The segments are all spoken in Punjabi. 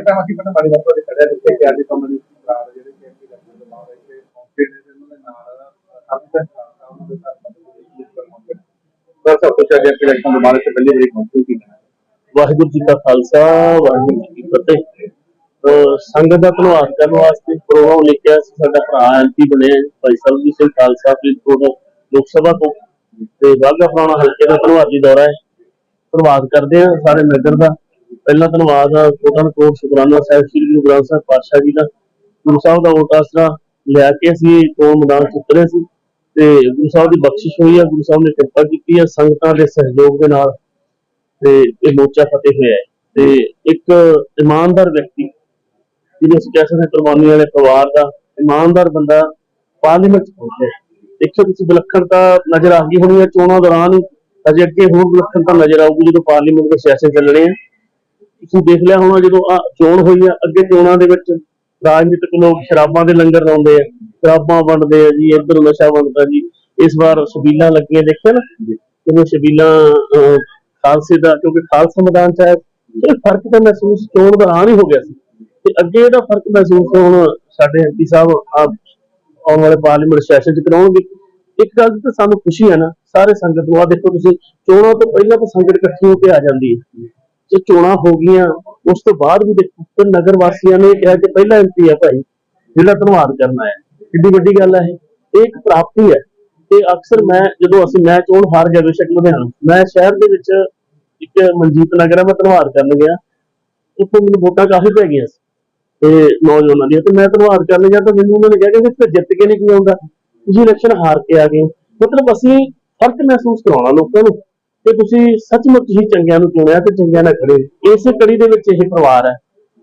ਤਾਂ ਅਸੀਂ ਪਤਾ ਮਾਰੀ ਬਾਤ ਦੇ ਖੜਿਆ ਜਿੱਥੇ ਕਿ ਅੱਜ ਕਮਲ ਦੀ ਸਰਕਾਰ ਜਿਹੜੇ ਕਿ ਐਮਪੀ ਲੱਗਣ ਦੇ ਨਾਲ ਇੱਥੇ ਪਹੁੰਚੇ ਨੇ ਤੇ ਉਹਨਾਂ ਦੇ ਨਾਲ ਅਫਸਰ ਸਾਹਿਬ ਉਹਨਾਂ ਦੇ ਨਾਲ ਮਦਦ ਕਰ ਪਹੁੰਚੇ ਸਰ ਸਭ ਦੇ ਬਾਅਦ ਸੇ ਪਹਿਲੇ ਬੜੀ ਪਹੁੰਚੂ ਕੀ ਵਾਹਿਗੁਰੂ ਜੀ ਕਾ ਖਾਲਸਾ, ਵਾਹਿਗੁਰੂ ਜੀ ਕੀ ਫਤਿਹ। ਸੰਗਤ ਦਾ ਧੰਨਵਾਦ ਕਰਨ ਵਾਸਤੇ ਪ੍ਰੋਗਰਾਮ ਲਿਖਿਆ ਸੀ। ਸਾਡਾ ਭਰਾ ਐਮਪੀ ਬਣੇ ਭਾਈ ਸਰਬਜੀਤ ਸਿੰਘ ਖਾਲਸਾ ਫਰੀਦਕੋਟ ਲੋਕ ਸਭਾ ਤੋਂ। ਤੇ ਵਾਘਾ ਪੁਰਾਣਾ ਹਲਕੇ ਦਾ ਧੰਨਵਾਦੀ ਦੌਰਾ ਹੈ ਧੰਨਵਾਦ ਕਰਦੇ ਆ ਸਾਰੇ ਨਗਰ ਦਾ। ਪਹਿਲਾਂ ਧੰਨਵਾਦ ਆ ਕੋਟਨ ਕੋਟ ਸ਼ੁਕਰਾਨਾ ਸਾਹਿਬ, ਸ੍ਰੀ ਗੁਰੂ ਗ੍ਰੰਥ ਸਾਹਿਬ ਪਾਤਸ਼ਾਹ ਜੀ ਦਾ। ਗੁਰੂ ਸਾਹਿਬ ਦਾ ਓਟ ਆਸਰਾ ਲਿਆ ਕੇ ਅਸੀਂ ਕੋਲ ਮੈਦਾਨ ਉਤਰੇ ਸੀ ਤੇ ਗੁਰੂ ਸਾਹਿਬ ਦੀ ਬਖਸ਼ਿਸ਼ ਹੋਈ ਹੈ ਗੁਰੂ ਸਾਹਿਬ ਨੇ ਕਿਰਪਾ ਕੀਤੀ ਹੈ ਸੰਗਤਾਂ ਦੇ ਸਹਿਯੋਗ ਦੇ ਨਾਲ ਤੇ ਇਹ ਮੋਰਚਾ ਫਤਿਹ ਹੋਇਆ ਹੈ। ਤੇ ਇੱਕ ਇਮਾਨਦਾਰ ਵਿਅਕਤੀ, ਜਿਹਨੂੰ ਅਸੀਂ ਕਹਿ ਸਕਦੇ ਕੁਰਬਾਨੀ ਵਾਲੇ ਪਰਿਵਾਰ ਦਾ, ਇਮਾਨਦਾਰ ਬੰਦਾ ਪਾਰਲੀਮੈਂਟ 'ਚ ਪਹੁੰਚਿਆ ਦੇਖੋ ਤੁਸੀਂ ਵਿਲੱਖਣਤਾ ਨਜ਼ਰ ਆ ਗਈ ਹੋਣੀ ਹੈ ਚੋਣਾਂ ਦੌਰਾਨ ਹੀ, ਅਜੇ ਅੱਗੇ ਹੋਰ ਵਿਲੱਖਣਤਾ ਨਜ਼ਰ ਆਊਗੀ ਜਦੋਂ ਪਾਰਲੀਮੈਂਟ ਦੇ ਸੈਸ਼ਨ ਚੱਲਣੇ ਆ। ਤੁਸੀਂ ਦੇਖ ਲਿਆ ਹੋਣਾ ਜਦੋਂ ਆ ਚੋਣ ਹੋਈ ਆ ਅੱਗੇ ਚੋਣਾਂ ਦੇ ਵਿੱਚ ਰਾਜਨੀਤਿਕ ਲੋਕ ਸ਼ਰਾਬਾਂ ਦੇ ਲੰਗਰ ਲਾਉਂਦੇ ਆ ਸ਼ਰਾਬਾਂ ਵੰਡਦੇ ਆ ਜੀ ਇੱਧਰ ਨਸ਼ਾ ਵੰਡਦਾ ਜੀ। ਇਸ ਵਾਰ ਛਬੀਲਾਂ ਲੱਗੀਆਂ ਦੇਖਿਆ ਨਾ? ਕਿਵੇਂ ਅਹ, ਖਾਲਸੇ ਦਾ ਕਿਉਂਕਿ ਖਾਲਸਾ ਮੈਦਾਨ ਚ ਇਹ ਫ਼ਰਕ ਤਾਂ ਮਹਿਸੂਸ ਚੋਣ ਦੌਰਾਨ ਹੀ ਹੋ ਗਿਆ ਸੀ। ਤੇ ਅੱਗੇ ਇਹਦਾ ਫ਼ਰਕ ਮਹਿਸੂਸ ਹੁਣ ਸਾਡੇ ਐਮਪੀ ਸਾਹਿਬ ਆ ਆਉਣ ਵਾਲੇ ਪਾਰਲੀਮੈਂਟ ਸੈਸ਼ਨ ਚ ਕਰਾਉਣਗੇ। ਇੱਕ ਗੱਲ ਤਾਂ ਸਾਨੂੰ ਖੁਸ਼ੀ ਹੈ ਨਾ ਸਾਰੇ ਸੰਗਤ ਨੂੰ ਆ ਦੇਖੋ ਤੁਸੀਂ ਚੋਣਾਂ ਤੋਂ ਪਹਿਲਾਂ ਤਾਂ ਸੰਗਤ ਇਕੱਠੀ ਹੋ ਕੇ ਆ ਜਾਂਦੀ ਹੈ। ਜੇ ਚੋਣਾਂ ਹੋ ਗਈਆਂ, ਉਸ ਤੋਂ ਬਾਅਦ ਵੀ ਦੇਖੋ ਨਗਰ ਵਾਸੀਆਂ ਨੇ ਕਿਹਾ ਕਿ ਪਹਿਲਾ ਐਮਪੀ ਹੈ ਭਾਈ, ਜਿਹੜਾ ਧੰਨਵਾਦ ਕਰਨਾ ਹੈ ਕਿੰਨੀ ਵੱਡੀ ਗੱਲ ਹੈ ਇਹ। ਇੱਕ ਪ੍ਰਾਪਤੀ ਹੈ ਤੇ ਅਕਸਰ ਮੈਂ, ਜਦੋਂ ਅਸੀਂ ਮੈਂ ਚੋਣ ਹਾਰ ਗਿਆ ਬੇਸ਼ੱਕ ਲੁਧਿਆਣਾ, ਮੈਂ ਸ਼ਹਿਰ ਦੇ ਵਿੱਚ ਇੱਕ ਮਨਜੀਤ ਨਗਰ ਹੈ ਮੈਂ ਧੰਨਵਾਦ ਕਰਨ ਗਿਆ। ਉੱਥੇ ਮੈਨੂੰ ਵੋਟਾਂ ਕਾਫੀ ਪੈ ਗਈਆਂ ਸੀ। ਤੇ ਨੌਜਵਾਨਾਂ ਦੀਆਂ, ਤੇ ਮੈਂ ਧੰਨਵਾਦ ਕਰਨ ਗਿਆ ਤਾਂ ਮੈਨੂੰ ਉਹਨਾਂ ਨੇ ਕਿਹਾ ਕਿ ਵੀ ਜਿੱਤ ਕੇ ਨਹੀਂ ਕੀ ਆਉਂਦਾ। ਤੁਸੀਂ ਇਲੈਕਸ਼ਨ ਹਾਰ ਕੇ ਆ ਗਏ ਹੋ। ਮਤਲਬ ਅਸੀਂ ਫ਼ਰਕ ਮਹਿਸੂਸ ਕਰਾਉਣਾ ਲੋਕਾਂ ਨੂੰ। ਕਿ ਤੁਸੀਂ ਸੱਚਮੁੱਚ ਹੀ ਚੰਗਿਆਂ ਨੂੰ ਚੁਣਿਆ ਤੇ ਚੰਗਿਆਂ ਨਾਲ ਖੜੇ ਹੋ। ਇਸੇ ਕੜੀ ਦੇ ਵਿੱਚ ਇਹ ਪਰਿਵਾਰ ਹੈ।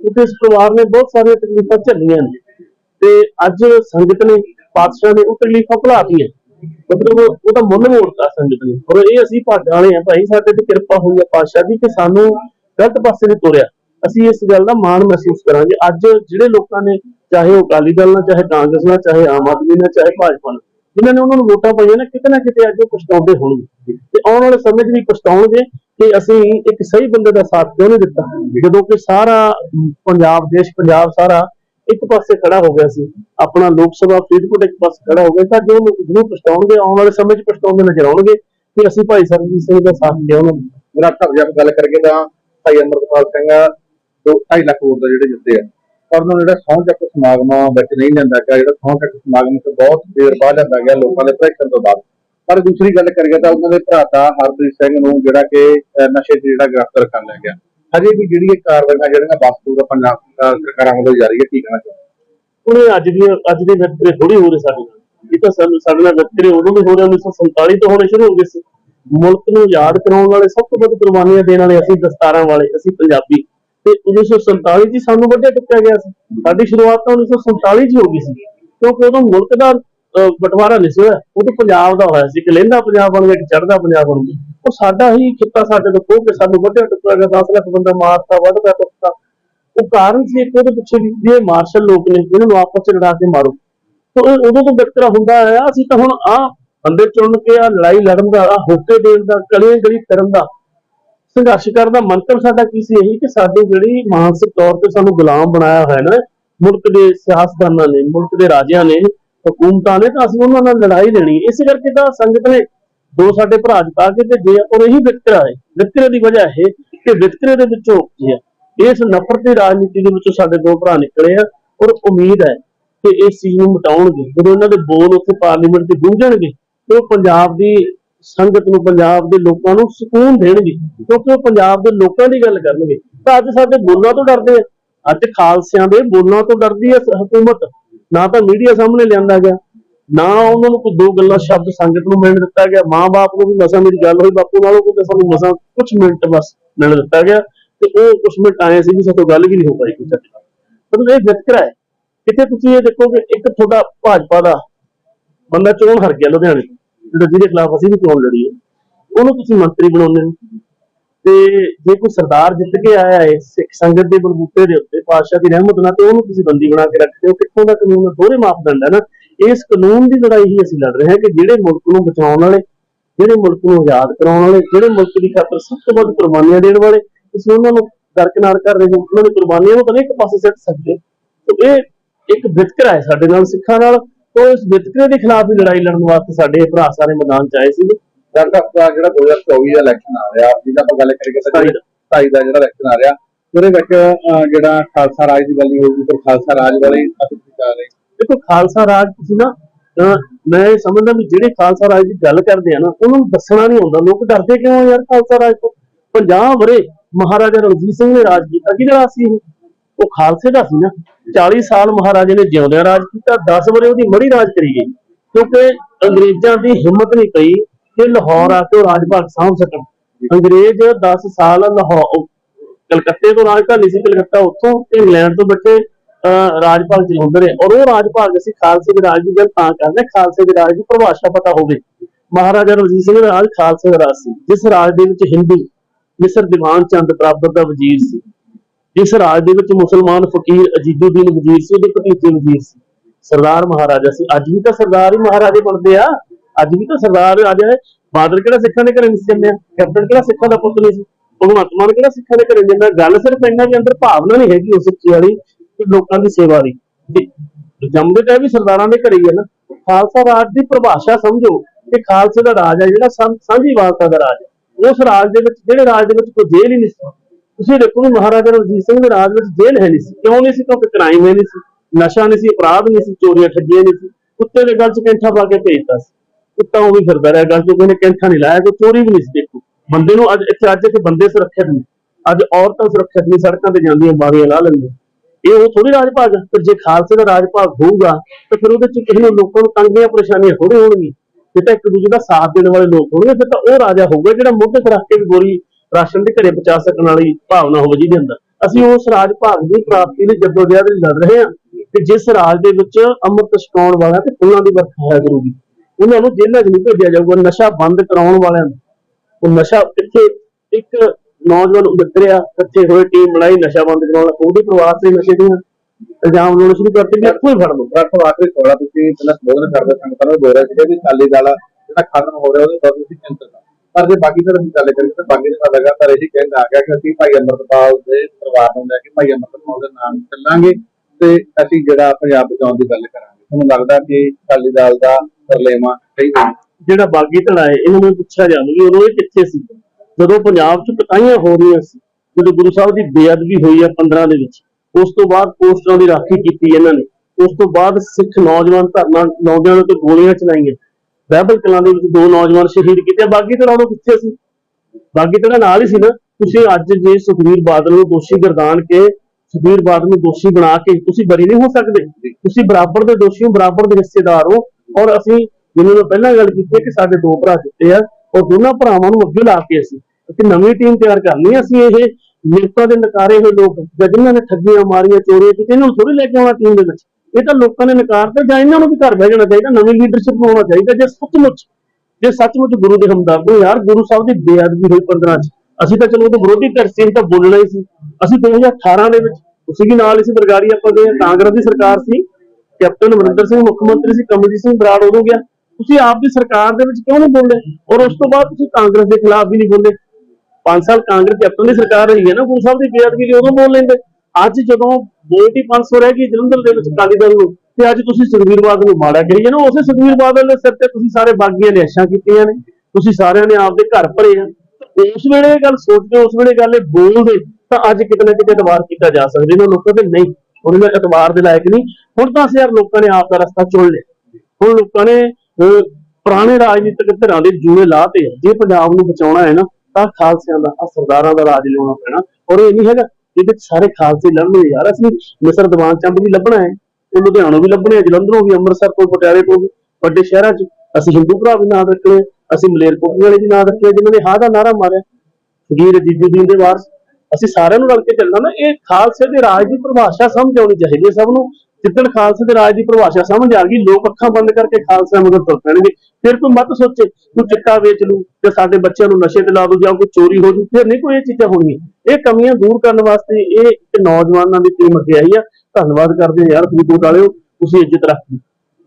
ਕਿਉਂਕਿ ਇਸ ਪਰਿਵਾਰ ਨੇ ਬਹੁਤ ਸਾਰੀਆਂ ਤਕਲੀਫਾਂ ਝੱਲੀਆਂ ਨੇ। ਤੇ ਅੱਜ ਸੰਗਤ ਨੇ ਪਾਤਸ਼ਾਹ ਨੇ ਉਹ ਤਕਲੀਫਾਂ ਭੁਲਾਤੀਆਂ। ਮਤਲਬ ਉਹਦਾ ਮੁੱਲ ਮੋੜਤਾ ਸੰਗਤ ਨੇ। ਔਰ ਇਹ ਅਸੀਂ ਭਾਗਾਂ ਵਾਲੇ ਆ ਭਾਈ ਸਾਡੇ ਤੇ ਕਿਰਪਾ ਹੋਈ ਹੈ ਪਾਤਸ਼ਾਹ ਦੀ ਕਿ ਸਾਨੂੰ ਗਲਤ ਪਾਸੇ ਨਹੀਂ ਤੋਰਿਆ। ਅਸੀਂ ਇਸ ਗੱਲ ਦਾ ਮਾਣ ਮਹਿਸੂਸ ਕਰਾਂਗੇ। ਅੱਜ ਜਿਹੜੇ ਲੋਕਾਂ ਨੇ ਚਾਹੇ ਉਹ ਅਕਾਲੀ ਦਲ ਨਾਲ, ਚਾਹੇ ਕਾਂਗਰਸ ਨਾਲ, ਚਾਹੇ ਆਮ ਆਦਮੀ ਨਾਲ, ਚਾਹੇ ਭਾਜਪਾ ਨਾਲ ਜਿਨ੍ਹਾਂ ਨੇ ਉਹਨਾਂ ਨੂੰ ਵੋਟਾਂ ਪਾਈਆਂ ਨੇ, ਕਿਤੇ ਨਾ ਕਿਤੇ ਅੱਜ ਉਹ ਪਛਤਾਉਂਦੇ ਹੋਣਗੇ। ਤੇ ਆਉਣ ਵਾਲੇ ਸਮੇਂ 'ਚ ਵੀ ਪਛਤਾਉਣਗੇ ਕਿ ਅਸੀਂ ਇੱਕ ਸਹੀ ਬੰਦੇ ਦਾ ਸਾਥ ਕਿਉਂ ਨਹੀਂ ਦਿੱਤਾ? ਜਦੋਂ ਕਿ ਸਾਰਾ ਪੰਜਾਬ, ਦੇਸ਼ ਪੰਜਾਬ ਸਾਰਾ ਇੱਕ ਪਾਸੇ ਖੜਾ ਹੋ ਗਿਆ ਸੀ। ਆਪਣਾ ਲੋਕ ਸਭਾ, ਫਰੀਦਕੋਟ ਇੱਕ ਪਾਸੇ ਖੜਾ ਹੋ ਗਿਆ ਤਾਂ ਜੋ ਲੋਕ ਜ਼ਰੂਰ ਪਛਤਾਉਣਗੇ, ਆਉਣ ਵਾਲੇ ਸਮੇਂ 'ਚ ਪਛਤਾਉਂਦੇ ਨਜ਼ਰ ਆਉਣਗੇ ਕਿ ਅਸੀਂ ਭਾਈ ਸਰਬਜੀਤ ਸਿੰਘ ਦਾ ਸਾਥ ਕਿਉਂ ਨਹੀਂ ਮੇਰਾ ਘਰ ਜਾ ਕੇ ਗੱਲ ਕਰਕੇ ਤਾਂ ਭਾਈ ਅਮਰਪਾਲ ਸਿੰਘ, ਦੋ 2.5 ਲੱਖ ਵੋਟ ਦਾ ਜਿਹੜੇ ਜਿੱਤੇ ਆ। ਪਰ ਨੂੰ ਜਿਹੜਾ ਸਹੁੰ ਚੱਕ ਸਮਾਗਮਾਂ ਵਿੱਚ ਨਹੀਂ ਲੈਂਦਾ ਗਿਆ। ਜਿਹੜਾ ਸਹੁੰ ਚੱਕ ਸਮਾਗਮ ਤੋਂ ਬਹੁਤ ਦੇਰ ਬਾਅਦ ਲੈਂਦਾ ਗਿਆ, ਲੋਕਾਂ ਦੇ ਪ੍ਰੈਸ਼ਰ ਤੋਂ ਬਾਅਦ। ਪਰ ਦੂਸਰੀ ਗੱਲ ਕਰੀਏ ਤਾਂ ਉਹਨਾਂ ਦੇ ਭਰਾਤਾ ਹਰਪ੍ਰੀਤ ਸਿੰਘ ਨੂੰ ਜਿਹੜਾ ਕਿ ਨਸ਼ੇ 'ਚ ਜਿਹੜਾ ਗ੍ਰਿਫਤਾਰ ਕਰ ਲਿਆ ਗਿਆ। ਹਜੇ ਵੀ ਜਿਹੜੀ ਇਹ ਕਾਰਵਾਈਆਂ ਜਿਹੜੀਆਂ ਵਸਤੂ ਦਾ ਪੰਜਾਬ ਸਰਕਾਰਾਂ ਵੱਲੋਂ ਜਾਰੀ ਹੈ, ਕੀ ਕਹਿਣਾ ਚਾਹੁੰਦੇ ਅੱਜ ਦੀ ਅੱਜ ਦੇ ਵਿਤਕਰੇ ਥੋੜੀ ਹੋ ਰਹੇ ਸਾਡੇ ਨਾਲ। ਇਹ ਤਾਂ ਸਾਡੇ ਨਾਲ ਵਿਤਕਰੇ ਉਦੋਂ ਵੀ ਹੋ ਰਹੇ 1947 ਤੋਂ ਹੋਣੇ ਸ਼ੁਰੂ ਹੋ ਗਏ ਸੀ। ਮੁਲਕ ਨੂੰ ਯਾਦ ਕਰਾਉਣ ਵਾਲੇ ਸਭ ਤੋਂ ਵੱਧ ਕੁਰਬਾਨੀਆਂ ਦੇਣ ਵਾਲੇ ਅਸੀਂ ਦਸਤਾਰਾਂ ਵਾਲੇ, ਅਸੀਂ ਪੰਜਾਬੀ। ਤੇ 1947 ਚ ਹੀ ਸਾਨੂੰ ਵੱਡੇ ਟੁੱਟਿਆ ਗਿਆ ਸੀ। ਸਾਡੀ ਸ਼ੁਰੂਆਤ ਤਾਂ 1947 ਚ ਹੋ ਗਈ ਸੀ। ਕਿਉਂਕਿ ਉਦੋਂ ਮੁਲਕ ਦਾ ਬਟਵਾਰਾ ਨਹੀਂ ਸੀ ਹੋਇਆ। ਉਦੋਂ ਪੰਜਾਬ ਦਾ ਹੋਇਆ ਸੀ। ਕਿ ਲਹਿੰਦਾ ਪੰਜਾਬ ਬਣ ਗਿਆ ਕਿ ਚੜ੍ਹਦਾ ਪੰਜਾਬ ਬਣ ਗਿਆ। ਉਹ ਸਾਡਾ ਹੀ ਖਿੱਤਾ ਸਾਡੇ ਤੋਂ ਖੋਹ ਕੇ ਸਾਨੂੰ ਵੱਡਿਆ ਟੁੱਟਿਆ ਗਿਆ। 10 ਲੱਖ ਬੰਦਾ ਮਾਰਤਾ ਵੱਢਦਾ ਟੁੱਟਦਾ। ਉਹ ਕਾਰਨ ਸੀ ਇੱਕ ਉਹਦੇ ਪਿੱਛੇ ਵੀ ਇਹ ਮਾਰਸ਼ਲ ਲੋਕ ਨੇ ਇਹਨਾਂ ਨੂੰ ਆਪਸ ਚ ਲੜਾ ਕੇ ਮਾਰੋ। ਤੋ ਉਦੋਂ ਤੋਂ ਵਿਤਕਰਾ ਹੁੰਦਾ ਆਇਆ। ਅਸੀਂ ਤਾਂ ਹੁਣ ਆ ਬੰਦੇ ਚੁਣ ਕੇ ਆ ਲੜਾਈ ਲੜਨ ਦਾ ਆ ਹੋਕੇ ਦੇਣ ਦਾ ਗਲੀਆਂ ਗਲੀ ਕਰਨ ਦਾ ਸੰਘਰਸ਼ ਕਰਨ ਦਾ ਮੰਤਵ ਸਾਡਾ ਕੀ ਸੀ? ਇਹੀ ਕਿ ਸਾਡੀ ਜਿਹੜੀ ਮਾਨਸਿਕ ਤੌਰ ਤੇ ਸਾਨੂੰ ਗੁਲਾਮ ਬਣਾਇਆ ਹੋਇਆ ਨਾ, ਮੁਲਕ ਦੇ ਸਿਆਸਤਦਾਨਾਂ ਨੇ, ਮੁਲਕ ਦੇ ਰਾਜਿਆਂ ਨੇ, ਹਕੂਮਤਾਂ ਨੇ, ਤਾਂ ਅਸੀਂ ਉਹਨਾਂ ਨਾਲ ਲੜਾਈ ਲੈਣੀ ਇਸੇ ਕਰਕੇ ਤਾਂ ਸੰਗਤ ਨੇ ਦੋ ਸਾਡੇ ਭਰਾ ਜਿਤਾ ਕੇ ਭੇਜੇ ਆ, ਔਰ ਇਹੀ ਵਿਤਕਰਾ ਹੈ। ਵਿਤਕਰੇ ਦੀ ਵਜ੍ਹਾ ਇਹ ਕਿ ਵਿਤਕਰੇ ਦੇ ਵਿੱਚੋਂ ਕੀ ਇਸ ਨਫ਼ਰਤ ਦੀ ਰਾਜਨੀਤੀ ਦੇ ਵਿੱਚੋਂ ਸਾਡੇ ਦੋ ਭਰਾ ਨਿਕਲੇ ਆ, ਔਰ ਉਮੀਦ ਹੈ ਕਿ ਇਸ ਚੀਜ਼ ਨੂੰ ਮਿਟਾਉਣਗੇ। ਜਦੋਂ ਇਹਨਾਂ ਦੇ ਬੋਲ ਉੱਥੇ ਪਾਰਲੀਮੈਂਟ 'ਚ ਗੂੰਜਣਗੇ ਤੇ ਉਹ ਪੰਜਾਬ ਦੀ ਸੰਗਤ ਨੂੰ, ਪੰਜਾਬ ਦੇ ਲੋਕਾਂ ਨੂੰ ਸਕੂਨ ਦੇਣਗੇ, ਕਿਉਂਕਿ ਉਹ ਪੰਜਾਬ ਦੇ ਲੋਕਾਂ ਦੀ ਗੱਲ ਕਰਨਗੇ। ਤਾਂ ਅੱਜ ਸਾਡੇ ਬੋਲਾਂ ਤੋਂ ਡਰਦੇ ਆ। ਅੱਜ ਖਾਲਸਿਆਂ ਦੇ ਬੋਲਾਂ ਤੋਂ ਡਰਦੀ ਹੈ ਹਕੂਮਤ। ਨਾ ਤਾਂ ਮੀਡੀਆ ਸਾਹਮਣੇ ਲਿਆਂਦਾ ਗਿਆ, ਨਾ ਉਹਨਾਂ ਨੂੰ ਕੋਈ ਦੋ ਗੱਲਾਂ ਸ਼ਬਦ ਸੰਗਤ ਨੂੰ ਮਿਲਣ ਦਿੱਤਾ ਗਿਆ। ਮਾਂ-ਬਾਪ ਨੂੰ ਵੀ ਮਸਾਂ ਮੇਰੀ ਗੱਲ ਹੋਈ, ਬਾਪੂ ਨਾਲੋਂ ਕੋਈ ਸਾਨੂੰ ਮਸਾਂ ਕੁਝ ਮਿੰਟ ਬਸ ਮਿਲਣ ਦਿੱਤਾ ਗਿਆ। ਤੇ ਉਹ ਕੁਝ ਮਿੰਟ ਆਏ ਸੀ ਵੀ ਸਾਤੋਂ ਗੱਲ ਵੀ ਨਹੀਂ ਹੋ ਪਾਈ ਕਿਸੇ ਨਾਲ ਮਤਲਬ ਇਹ ਵਿਤਕਰਾ ਹੈ। ਕਿਤੇ ਤੁਸੀਂ ਇਹ ਦੇਖੋ ਕਿ ਇੱਕ ਤੁਹਾਡਾ ਭਾਜਪਾ ਦਾ ਬੰਦਾ ਚੋਣ ਹਰ ਗਿਆ ਲੁਧਿਆਣੇ ਜਿਹੜਾ ਜਿਹਦੇ ਖਿਲਾਫ ਅਸੀਂ ਵੀ ਚੋਣ ਲੜੀ ਹੈ, ਉਹਨੂੰ ਤੁਸੀਂ ਮੰਤਰੀ ਬਣਾਉਂਦੇ ਹੋ। ਤੇ ਜੇ ਕੋਈ ਸਰਦਾਰ ਜਿੱਤ ਕੇ ਆਇਆ ਹੈ, ਸਿੱਖ ਸੰਗਤ ਦੇ ਬਲਬੂਤੇ ਦੇ ਉੱਤੇ, ਪਾਤਸ਼ਾਹ ਦੀ ਰਹਿਮਤ ਨਾਲ, ਤੇ ਉਹਨੂੰ ਤੁਸੀਂ ਬੰਦੀ ਬਣਾ ਕੇ ਰੱਖਦੇ ਹੋ, ਕਿੱਥੋਂ ਦਾ ਕਾਨੂੰਨ ਹੈ? ਦੋਹਰੇ ਮਾਪਦੰਡ ਹੈ ਨਾ। ਇਸ ਕਾਨੂੰਨ ਦੀ ਲੜਾਈ ਹੀ ਅਸੀਂ ਲੜ ਰਹੇ ਹਾਂ ਕਿ ਜਿਹੜੇ ਮੁਲਕ ਨੂੰ ਬਚਾਉਣ ਵਾਲੇ, ਜਿਹੜੇ ਮੁਲਕ ਨੂੰ ਆਜ਼ਾਦ ਕਰਾਉਣ ਵਾਲੇ, ਜਿਹੜੇ ਮੁਲਕ ਦੀ ਖਾਤਰ ਸਭ ਤੋਂ ਵੱਧ ਕੁਰਬਾਨੀਆਂ ਦੇਣ ਵਾਲੇ, ਤੁਸੀਂ ਉਹਨਾਂ ਨੂੰ ਦਰਕਨਾਰ ਕਰ ਰਹੇ ਹੋ, ਉਹਨਾਂ ਦੀ ਕੁਰਬਾਨੀਆਂ ਨੂੰ ਤਾਂ ਇੱਕ ਪਾਸੇ ਸਿੱਟ ਸਕਦੇ ਤੋ ਇਹ ਇੱਕ ਵਿਤਕਰਾ ਹੈ ਸਾਡੇ ਨਾਲ ਸਿੱਖਾਂ ਨਾਲ। ਤੋ ਇਸ ਵਿਤਕਰੇ ਦੇ ਖਿਲਾਫ ਹੀ ਲੜਾਈ ਲੜਨ ਵਾਸਤੇ ਸਾਡੇ ਭਰਾ ਸਾਰੇ ਮੈਦਾਨ ਚ ਆਏ ਸੀਗੇ। ਡਾਕਟਰ ਸਾਹਿਬ ਜਿਹੜਾ 2024 ਦਾ ਇਲੈਕਸ਼ਨ ਆ ਰਿਹਾ ਜਿਹਦਾ ਆਪਾਂ ਗੱਲ ਕਰੀਏ ਤਾਂ ਸਤਾਈ ਦਾ। 27 ਦਾ ਜਿਹੜਾ ਇਲੈਕਸ਼ਨ ਆ ਰਿਹਾ ਉਹਦੇ ਵਿੱਚ ਜਿਹੜਾ ਖਾਲਸਾ ਰਾਜ ਦੀ ਗੱਲ ਹੋਊਗੀ ਪਰ ਖਾਲਸਾ ਰਾਜ ਵਾਲੇ ਅਸੀਂ ਵਿਚਾਰ ਰਹੇ? ਦੇਖੋ ਖਾਲਸਾ ਰਾਜ ਤੁਸੀਂ ਨਾ ਮੈਂ ਸਮਝਦਾ ਵੀ ਜਿਹੜੇ ਖਾਲਸਾ ਰਾਜ ਦੀ ਗੱਲ ਕਰਦੇ ਆ ਨਾ ਉਹਨਾਂ ਨੂੰ ਦੱਸਣਾ ਨਹੀਂ ਆਉਂਦਾ। ਲੋਕ ਡਰਦੇ ਕਿਉਂ ਯਾਰ ਖਾਲਸਾ ਰਾਜ ਤੋਂ? 50 ਵਰੇ ਮਹਾਰਾਜਾ ਰਣਜੀਤ ਸਿੰਘ ਨੇ ਰਾਜ ਕੀਤਾ। ਕਿਹਦਾ ਰਾਜ ਸੀ? ਉਹ ਖਾਲਸੇ ਦਾ ਸੀ ਨਾ। 40 ਸਾਲ ਮਹਾਰਾਜੇ ਨੇ ਜਿਉਂਦਿਆਂ ਰਾਜ ਕੀਤਾ 10 ਵਰੇ ਉਹਦੀ ਮੜੀ ਰਾਜ ਕਰੀ ਗਈ, ਕਿਉਂਕਿ ਅੰਗਰੇਜ਼ਾਂ ਦੀ ਹਿੰਮਤ ਨਹੀਂ ਪਈ ਕਿ ਲਾਹੌਰ ਆ ਕੇ ਉਹ ਰਾਜ ਸਾਂਭ ਸਕਣ। ਅੰਗਰੇਜ਼ 10 ਸਾਲ ਲਾਹੌਰ ਕਲਕੱਤੇ ਤੋਂ ਰਾਜਧਾਨੀ ਸੀ, ਕਲਕੱਤਾ ਉੱਥੋਂ ਤੇ ਇੰਗਲੈਂਡ ਤੋਂ ਬੱਚੇ, ਅਹ ਰਾਜ ਭਾਗ ਚਲਾਉਂਦੇ ਰਹੇ ਔਰ ਉਹ ਰਾਜ ਭਾਗ ਅਸੀਂ ਖਾਲਸੇ ਦੇ ਰਾਜ ਦੀ ਗੱਲ ਤਾਂ ਕਰਦੇ ਖਾਲਸੇ ਦੇ ਰਾਜ ਦੀ ਪਰਿਭਾਸ਼ਾ ਪਤਾ ਹੋਵੇ। ਮਹਾਰਾਜਾ ਰਣਜੀਤ ਸਿੰਘ ਦਾ ਰਾਜ ਖਾਲਸੇ ਦਾ ਰਾਜ ਸੀ, ਜਿਸ ਰਾਜ ਦੇ ਵਿੱਚ ਹਿੰਦੂ ਮਿਸਰ ਦੀਵਾਨ ਚੰਦ ਪ੍ਰਾਪਤ ਦਾ ਵਜ਼ੀਰ ਸੀ। ਜਿਸ ਰਾਜ ਦੇ ਵਿੱਚ ਮੁਸਲਮਾਨ ਫਕੀਰ ਅਜੀਦੁੱਦੀਨ ਵਜ਼ੀਰ ਸੀ, ਉਹਦੇ ਭਤੀਜੇ ਵਜ਼ੀਰ ਸੀ, ਸਰਦਾਰ ਮਹਾਰਾਜਾ ਸੀ। ਅੱਜ ਵੀ ਤਾਂ ਸਰਦਾਰ ਹੀ ਮਹਾਰਾਜੇ ਬਣਦੇ ਆ। ਅੱਜ ਵੀ ਤਾਂ ਸਰਦਾਰ ਰਾਜਾ ਹੈ। ਬਾਦਲ ਕਿਹੜਾ ਸਿੱਖਾਂ ਦੇ ਘਰੇ ਨਹੀਂ ਜੰਮਿਆ ਕੈਪਟਨ ਕਿਹੜਾ ਸਿੱਖਾਂ ਦਾ ਪੁੱਤ ਨਹੀਂ ਸੀ? ਭਗਵੰਤ ਮਾਨ ਕਿਹੜਾ ਸਿੱਖਾਂ ਦੇ ਘਰੇ ਜੰਮਿਆ ਗੱਲ ਸਿਰਫ ਇਹਨਾਂ ਦੇ ਅੰਦਰ ਭਾਵਨਾ ਨਹੀਂ ਹੈਗੀ ਉਸ ਸਿੱਖੀ ਵਾਲੀ ਲੋਕਾਂ ਦੀ ਸੇਵਾ ਦੀ। ਜੰਮਦੇ ਤਾਂ ਇਹ ਵੀ ਸਰਦਾਰਾਂ ਦੇ ਘਰੇ ਹੀ ਹੈ ਨਾ। ਖਾਲਸਾ ਰਾਜ ਦੀ ਪਰਿਭਾਸ਼ਾ ਸਮਝੋ ਕਿ ਖਾਲਸੇ ਦਾ ਰਾਜ ਹੈ ਜਿਹੜਾ ਸਾਂਝੀ ਵਾਰਤਾ ਦਾ ਰਾਜ ਹੈ। ਉਸ ਰਾਜ ਦੇ ਵਿੱਚ ਜਿਹੜੇ ਰਾਜ ਦੇ ਵਿੱਚ ਕੋਈ ਜੇਲ੍ਹ ਹੀ ਨਹੀਂ ਸੀ। ਤੁਸੀਂ ਦੇਖੋ ਵੀ ਮਹਾਰਾਜਾ ਰਣਜੀਤ ਸਿੰਘ ਦੇ ਰਾਜ ਵਿੱਚ ਜੇਲ੍ਹ ਹੈ ਨਹੀਂ ਸੀ। ਕਿਉਂ ਨਹੀਂ ਸੀ? ਕਿਉਂਕਿ ਕ੍ਰਾਈਮ ਹੈ ਨਹੀਂ ਸੀ। ਨਸ਼ਾ ਨਹੀਂ ਸੀ, ਅਪਰਾਧ ਨਹੀਂ ਸੀ, ਚੋਰੀਆਂ ਠੱਗੀਆਂ ਨਹੀਂ ਸੀ। ਕੁੱਤੇ ਦੇ ਗਲ 'ਚ ਕੈਂਠਾ ਪਾ ਕੇ ਭੇਜਤਾ ਸੀ। ਕੁੱਤਾ ਉਹ ਵੀ ਫਿਰਦਾ ਰਿਹਾ ਗੱਲ 'ਚ ਕਿਸੇ ਨੇ ਕੈਂਠਾ ਨਹੀਂ ਲਾਇਆ, ਕੋਈ ਚੋਰੀ ਵੀ ਨਹੀਂ ਸੀ ਦੇਖੋ। ਬੰਦੇ ਨੂੰ ਅੱਜ ਇੱਥੇ ਅੱਜ ਇੱਥੇ ਬੰਦੇ ਸੁਰੱਖਿਅਤ ਨਹੀਂ ਅੱਜ ਔਰਤਾਂ ਸੁਰੱਖਿਅਤ ਨਹੀਂ ਸੜਕਾਂ ਤੇ ਜਾਂਦੀਆਂ ਬਾਰੀਆਂ ਲਾ ਲੈਂਦੀਆਂ ਇਹ ਉਹ ਥੋੜੀ ਰਾਜ ਭਾਗ ਹੈ ਪਰ ਜੇ ਖਾਲਸੇ ਦਾ ਰਾਜ ਭਾਗ ਹੋਊਗਾ, ਤਾਂ ਫਿਰ ਉਹਦੇ ਚ ਕਿਸੇ ਨੂੰ ਲੋਕਾਂ ਨੂੰ ਤੰਗੀਆਂ, ਪਰੇਸ਼ਾਨੀਆਂ ਥੋੜੀ ਹੋਣਗੀਆਂ। ਜੇ ਤਾਂ ਇੱਕ ਦੂਜੇ ਦਾ ਸਾਥ ਦੇਣ ਵਾਲੇ ਲੋਕ ਹੋਣਗੇ, ਫਿਰ ਤਾਂ ਉਹ ਰਾਜਾ ਹੋਊਗਾ ਜਿਹੜਾ ਮੁੱਢ ਰੱਖ ਕੇ ਵੀ ਗੋਰੀ ਰਾਸ਼ਨ ਦੇ ਘਰੇ ਪਹੁੰਚਾ ਸਕਣ ਵਾਲੀ ਭਾਵਨਾ ਹੋਵੇ ਜਿਹਦੇ ਅੰਦਰ। ਅਸੀਂ ਉਸ ਰਾਜ ਭਾਗ ਦੀ ਪ੍ਰਾਪਤੀ ਲਈ ਜਦੋਜਹਿਦ ਲਈ ਲੜ ਰਹੇ ਹਾਂ ਕਿ ਜਿਸ ਰਾਜ ਦੇ ਵਿੱਚ ਅੰਮ੍ਰਿਤ ਛਕਾਉਣ ਵਾਲਾ ਤੇ ਫੁੱਲਾਂ ਦੀ ਵਰਖਾ ਹੋਇਆ ਕਰੂਗੀ। ਉਹਨਾਂ ਨੂੰ ਜੇਲ੍ਹਾਂ 'ਚ ਨਹੀਂ ਭੇਜਿਆ ਜਾਊਗਾ ਨਸ਼ਾ ਬੰਦ ਕਰਾਉਣ ਵਾਲਿਆਂ ਨੂੰ। ਉਹ ਨਸ਼ਾ ਇੱਥੇ ਇੱਕ ਨੌਜਵਾਨ ਉਤਰਿਆ ਇਕੱਠੇ ਹੋਏ ਟੀਮ ਬਣਾਈ, ਨਸ਼ਾ ਬੰਦ ਕਰਾਉਣ ਲਈ ਉਹਦੇ ਪਰਿਵਾਰ ਤੇ ਨਸ਼ੇ ਦੀਆਂ ਇਲਜ਼ਾਮ ਲਾਉਣੇ ਸ਼ੁਰੂ ਕਰਤੇ ਵੀ ਇੱਥੋਂ ਹੀ ਫੜ ਲਓ। ਡਾਕਟਰ ਆਖਰੀ ਸਵਾਲ ਤੁਸੀਂ, ਪਹਿਲਾਂ ਸੰਬੋਧਨ ਕਰਦੇ ਸੰਗਤਾਂ ਨੂੰ ਬੋਲ ਰਹੇ ਸੀਗੇ ਕਿ ਅਕਾਲੀ ਜਿਹੜਾ ਖਤਮ ਹੋ ਰਿਹਾ, ਉਹਦੇ ਬਾਰੇ ਤੁਸੀਂ ਚਿੰਤਤ ਪਰ ਜੇ ਬਾਕੀ ਧਰਮ ਦੀ ਗੱਲ ਕਰੀਏ ਤਾਂ ਬਾਕੀ ਦਾ ਲਗਾਤਾਰ ਇਹੀ ਕਹਿੰਦਾ ਆ ਗਿਆ ਕਿ ਅਸੀਂ ਭਾਈ ਅੰਮ੍ਰਿਤਪਾਲ ਦੇ ਪਰਿਵਾਰ ਨੂੰ ਲੈ ਕੇ ਭਾਈ ਅੰਮ੍ਰਿਤਪਾਲ ਦੇ ਨਾਮ ਚੱਲਾਂਗੇ ਤੇ ਅਸੀਂ ਜਿਹੜਾ ਪੰਜਾਬ ਬਚਾਉਣ ਦੀ ਗੱਲ ਕਰਾਂਗੇ। ਤੁਹਾਨੂੰ ਲੱਗਦਾ ਕਿ ਅਕਾਲੀ ਦਲ ਦਾ ਸਰਲੇਵਾ ਸਹੀ ਹੋਣਾ ਜਿਹੜਾ ਬਾਗੀ ਧੜਾ ਹੈ, ਇਹਨਾਂ ਨੂੰ ਪੁੱਛਿਆ ਜਾਂਦਾ ਵੀ ਉਦੋਂ ਇਹ ਕਿੱਥੇ ਸੀ? ਜਦੋਂ ਪੰਜਾਬ 'ਚ ਕਟਾਈਆਂ ਹੋ ਰਹੀਆਂ ਸੀ, ਜਦੋਂ ਗੁਰੂ ਸਾਹਿਬ ਦੀ ਬੇਅਦਬੀ ਹੋਈ ਹੈ 15 ਦੇ ਵਿੱਚ, ਉਸ ਤੋਂ ਬਾਅਦ ਪੋਸਟਰਾਂ ਦੀ ਰਾਖੀ ਕੀਤੀ ਇਹਨਾਂ ਨੇ। ਉਸ ਤੋਂ ਬਾਅਦ ਸਿੱਖ ਨੌਜਵਾਨ ਧਰਨਾ ਨੌਜਵਾਨਾਂ ਤੇ ਗੋਲੀਆਂ ਚਲਾਈਆਂ। ਬਹਿਬਲ ਕਲਾਂ ਦੇ ਵਿੱਚ ਦੋ ਨੌਜਵਾਨ ਸ਼ਹੀਦ ਕੀਤੇ। ਬਾਗੀ ਧੜਾ ਉਦੋਂ ਕਿੱਥੇ ਸੀ? ਬਾਗੀ ਧੜਾ ਨਾਲ ਹੀ ਸੀ ਨਾ। ਤੁਸੀਂ ਅੱਜ ਜੇ ਸੁਖਬੀਰ ਬਾਦਲ ਨੂੰ ਦੋਸ਼ੀ ਗਰਦਾਨ ਕੇ, ਸੁਖਬੀਰ ਬਾਦਲ ਨੂੰ ਦੋਸ਼ੀ ਬਣਾ ਕੇ, ਤੁਸੀਂ ਬਰੀ ਨਹੀਂ ਹੋ ਸਕਦੇ। ਤੁਸੀਂ ਬਰਾਬਰ ਦੇ ਦੋਸ਼ੀ ਹੋ, ਬਰਾਬਰ ਦੇ ਹਿੱਸੇਦਾਰ ਹੋ। ਔਰ ਅਸੀਂ ਜਿਵੇਂ ਮੈਂ ਪਹਿਲਾਂ ਗੱਲ ਕੀਤੀ ਕਿ ਸਾਡੇ ਦੋ ਭਰਾ ਜਿੱਤੇ ਆ, ਔਰ ਦੋਨਾਂ ਭਰਾਵਾਂ ਨੂੰ ਅੱਗੇ ਲਾ ਕੇ ਅਸੀਂ ਇੱਕ ਨਵੀਂ ਟੀਮ ਤਿਆਰ ਕਰਨੀ ਹੈ ਅਸੀਂ ਇਹ ਨਿਰਤਾ ਦੇ ਨਕਾਰੇ ਹੋਏ ਲੋਕ, ਜਾਂ ਜਿਨ੍ਹਾਂ ਨੇ ਠੱਗੀਆਂ ਮਾਰੀਆਂ, ਚੋਰੀਆਂ ਕੀਤੀਆਂ, ਇਹਨਾਂ ਥੋੜੀ ਲੈ ਕੇ ਆਉਣਾ ਟੀਮ ਦੇ ਵਿੱਚ। ਇਹ ਤਾਂ ਲੋਕਾਂ ਨੇ ਨਕਾਰਤਾ ਜਾਂ ਇਹਨਾਂ ਨੂੰ ਵੀ ਘਰ ਬਹਿ ਜਾਣਾ ਚਾਹੀਦਾ, ਨਵੀਂ ਲੀਡਰਸ਼ਿਪ ਹੋਣਾ ਚਾਹੀਦਾ, ਜੇ ਸੱਚਮੁੱਚ ਜੇ ਸੱਚਮੁੱਚ ਗੁਰੂ ਦੇ ਹਮਦਰਦ ਹੋ ਯਾਰ ਗੁਰੂ ਸਾਹਿਬ ਦੀ ਬੇਅਦਬੀ ਹੋਈ 15 ਚ, ਅਸੀਂ ਤਾਂ ਚਲੋ ਉਹਦੇ ਵਿਰੋਧੀ ਧਿਰ ਸੀ ਤਾਂ ਬੋਲਣਾ ਹੀ ਸੀ। ਅਸੀਂ 2018 ਦੇ ਵਿੱਚ ਤੁਸੀਂ ਵੀ ਨਾਲ ਹੀ ਬਰਗਾੜੀ, ਆਪਾਂ ਦੇ ਕਾਂਗਰਸ ਦੀ ਸਰਕਾਰ ਸੀ, ਕੈਪਟਨ ਅਮਰਿੰਦਰ ਸਿੰਘ, ਮੁੱਖ ਮੰਤਰੀ ਸੀ, ਕਮਲਜੀਤ ਸਿੰਘ ਬਰਾੜ ਉਦੋਂ ਗਿਆ। ਤੁਸੀਂ ਆਪ ਦੀ ਸਰਕਾਰ ਦੇ ਵਿੱਚ ਕਿਉਂ ਨਹੀਂ ਬੋਲੇ ਔਰ ਉਸ ਤੋਂ ਬਾਅਦ ਤੁਸੀਂ ਕਾਂਗਰਸ ਦੇ ਖਿਲਾਫ ਵੀ ਨਹੀਂ ਬੋਲੇ 5 ਸਾਲ ਕਾਂਗਰਸ ਕੈਪਟਨ ਦੀ ਸਰਕਾਰ ਰਹੀ ਹੈ ਨਾ, ਗੁਰੂ ਸਾਹਿਬ ਦੀ ਬੇਅਦਬੀ ਲਈ ਉਦੋਂ ਬੋਲ ਲੈਂਦੇ। ਅੱਜ ਜਦੋਂ ਵੋਟ ਹੀ 500 ਰਹਿ ਗਈ ਜਲੰਧਰ ਦੇ ਵਿੱਚ ਅਕਾਲੀ ਦਲ ਨੂੰ, ਤੇ ਅੱਜ ਤੁਸੀਂ ਸੁਖਬੀਰ ਬਾਦਲ ਨੂੰ ਮਾੜਾ ਕਹੀ ਜਾਂਦੇ ਉਸੇ ਸੁਖਬੀਰ ਬਾਦਲ ਦੇ ਸਿਰ ਤੇ ਤੁਸੀਂ ਸਾਰੇ ਬਾਗੀਆਂ ਨੇ ਅੱਛਾ ਕੀਤੀਆਂ ਨੇ, ਤੁਸੀਂ ਸਾਰਿਆਂ ਨੇ ਆਪਦੇ ਘਰ ਭਰੇ ਆ। ਉਸ ਵੇਲੇ ਗੱਲ ਸੋਚਦੇ ਉਸ ਵੇਲੇ ਗੱਲ ਇਹ ਬੋਲਦੇ, ਤਾਂ ਅੱਜ ਕਿਤੇ ਨਾ ਕਿਤੇ ਇਤਬਾਰ ਕੀਤਾ ਜਾ ਸਕਦਾ, ਇਹਨਾਂ ਲੋਕਾਂ ਤੇ ਨਹੀਂ। ਹੁਣ ਇਹਨਾਂ ਇਤਬਾਰ ਦੇ ਲਾਇਕ ਨਹੀਂ, ਹੁਣ ਤਾਂ ਅਸੀਂ ਯਾਰ ਲੋਕਾਂ ਨੇ ਆਪ ਦਾ ਰਸਤਾ ਚੁਣ ਲਿਆ। ਹੁਣ ਲੋਕਾਂ ਨੇ ਪੁਰਾਣੇ ਰਾਜਨੀਤਿਕ ਧਿਰਾਂ ਦੇ ਜੂਏ ਲਾਤੇ ਆ। ਜੇ ਪੰਜਾਬ ਨੂੰ ਬਚਾਉਣਾ ਹੈ ਨਾ, ਤਾਂ ਖਾਲਸਿਆਂ ਦਾ, ਆਹ ਸਰਦਾਰਾਂ ਦਾ ਰਾਜ ਲਿਆਉਣਾ ਪੈਣਾ। ਔਰ ਇਹ ਨਹੀਂ ਹੈਗਾ ਇਹਦੇ ਸਾਰੇ ਖਾਲਸੇ ਲੜਨਗੇ ਯਾਰ ਅਸੀਂ ਮਿਸਰ ਦੀਵਾਨ ਚੰਦ ਵੀ ਲੱਭਣਾ ਹੈ ਉਹ ਲੁਧਿਆਣੋਂ ਵੀ ਲੱਭਣੇ ਆ ਜਲੰਧਰੋਂ ਵੀ ਅੰਮ੍ਰਿਤਸਰ ਤੋਂ ਪਟਿਆਲੇ ਤੋਂ ਵੀ ਵੱਡੇ ਸ਼ਹਿਰਾਂ 'ਚ। ਅਸੀਂ ਹਿੰਦੂ ਭਰਾ ਵੀ ਨਾਂ ਰੱਖੇ ਆ, ਅਸੀਂ ਮਲੇਰਕੋਟਲੇ ਵਾਲੇ ਵੀ ਨਾਂ ਰੱਖੇ ਆ, ਜਿਨ੍ਹਾਂ ਨੇ ਹਾਂ ਦਾ ਨਾਰਾ ਮਾਰਿਆ। ਫਕੀਰ ਜੀਜੂਦੀਨ ਦੇ ਵਾਰਸ। ਅਸੀਂ ਸਾਰਿਆਂ ਨੂੰ ਰਲ ਕੇ ਚੱਲਣਾ ਨਾ ਇਹ ਖਾਲਸੇ ਦੇ ਰਾਜ ਦੀ ਪਰਿਭਾਸ਼ਾ ਸਮਝ ਆਉਣੀ ਚਾਹੀਦੀ ਹੈ ਸਭ ਨੂੰ। ਜਿੱਦਣ ਖਾਲਸੇ ਦੇ ਰਾਜ ਦੀ ਪਰਿਭਾਸ਼ਾ ਸਮਝ ਆ ਗਈ, ਲੋਕ ਅੱਖਾਂ ਬੰਦ ਕਰਕੇ ਖਾਲਸਾ ਮਗਰ ਤੁਰ ਪੈਣਗੇ। ਫਿਰ ਕੋਈ ਮਤ ਸੋਚੇ ਕੋਈ ਚਿੱਟਾ ਵੇਚ ਲੂ ਜਾਂ ਸਾਡੇ ਬੱਚਿਆਂ ਨੂੰ ਨਸ਼ੇ ਤੇ ਲਾ ਦੂ ਜਾਂ ਕੋਈ ਚੋਰੀ ਹੋ ਜੂ। ਫਿਰ ਨਹੀਂ ਕੋਈ ਇਹ ਚੀਜ਼ਾਂ ਹੋਣਗੀਆਂ। ਇਹ ਕਮੀਆਂ ਦੂਰ ਕਰਨ ਵਾਸਤੇ ਇਹ ਇੱਕ ਨੌਜਵਾਨਾਂ ਦੀ ਟੀਮ ਅੱਗੇ ਆਈ ਆ। ਧੰਨਵਾਦ ਕਰਦੇ ਹਾਂ ਯਾਰ ਫਰੀਦਕੋਟ ਵਾਲਿਓ ਤੁਸੀਂ ਇੱਜ਼ਤ ਰੱਖੀ